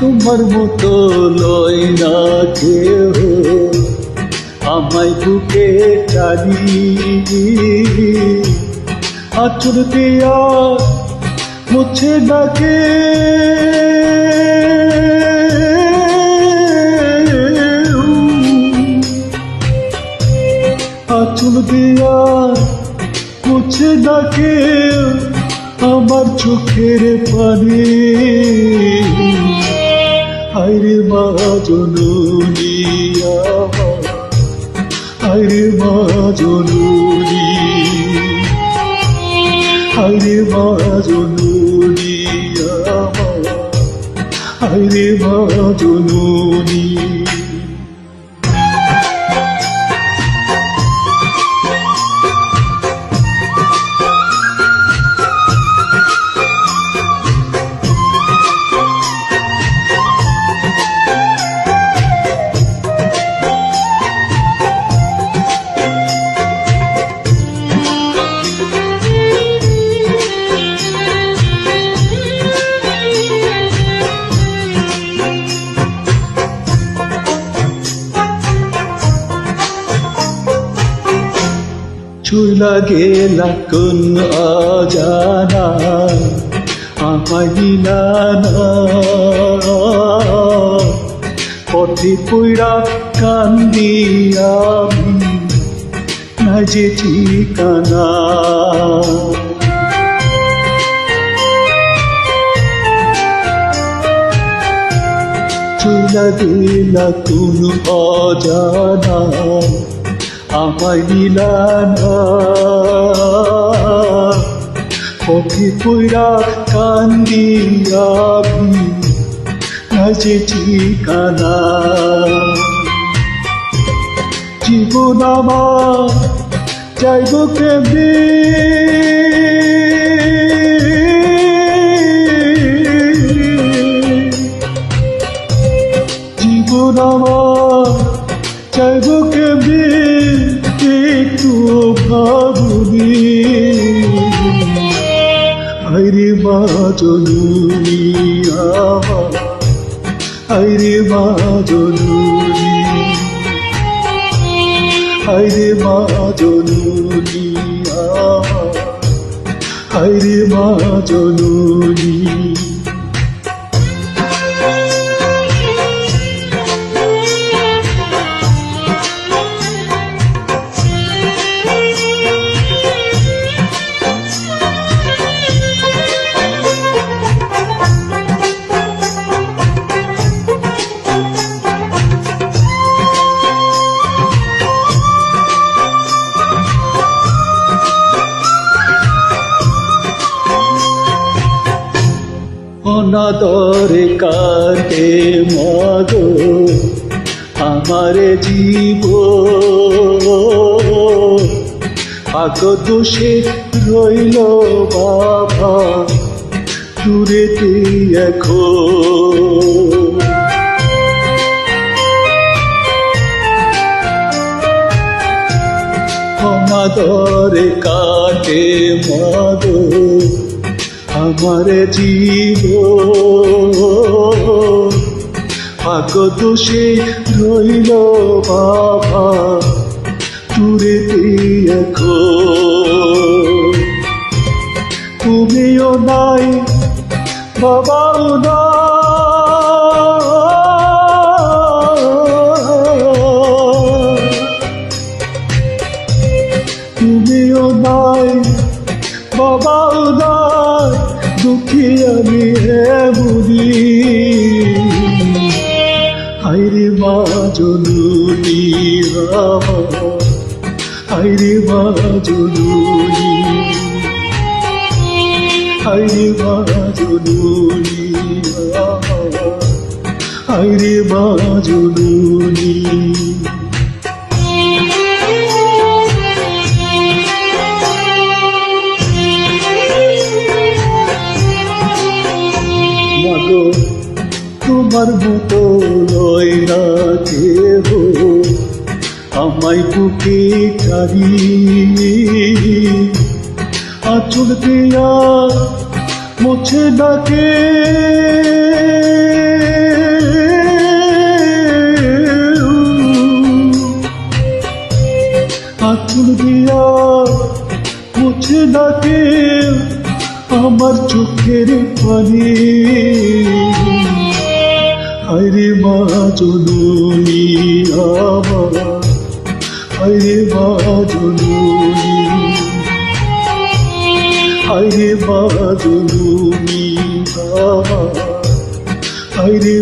তোমার মতো লয় না কেহ। আমায় বুকে টানি আচর দিয়া মুছে ডাকে। আচল দিয়া মুছে ডাকে। আমার চোখের পানি। আইরে মা জননী হায়রে মা জননী আইরে মা জননী হায়রে মা জননী চুলা গেলা কোন অজানা, আমায় নিলানা পথে পইরা কান্দি আমি না যে ঠিকানা। চুলা দিলা কোন অজানা আমায় নিলানা পথে কইরা কান্দি আমি না ঠিকানা? জীবন আমার চাইব কেমনি? আইরে বাজনুনি জননী আমার আইরে বাজনুনি জননী আইরে বাজনুনি জননী আমার আইরে মা অনাদরে কাটে মগো আমার জীব। আগ দোষে রইল বাবা দূরেতে এখন অনাদরে কাটে মগো আমার জীব। পাক দোষে রইল বাবা এখন তুমিও নাই, বাবাও না তুমিও নাই, বাবাও নাই। দুঃখী আমি হে বুড়ি হাইরে মা আমার হাইরে মা জননী। হাইরে মা আমার হাইরে মা জননী। আমার লয় না কেহ। আমায় বুকে ছাড়ি আচল দিয়া মুছে ডাকে। আচল দিয়া মুছে ডাকে আমার চোখের পানি। হরে মা জননী আমার। আরে মা হরে আরে মা জননী আমার। আরে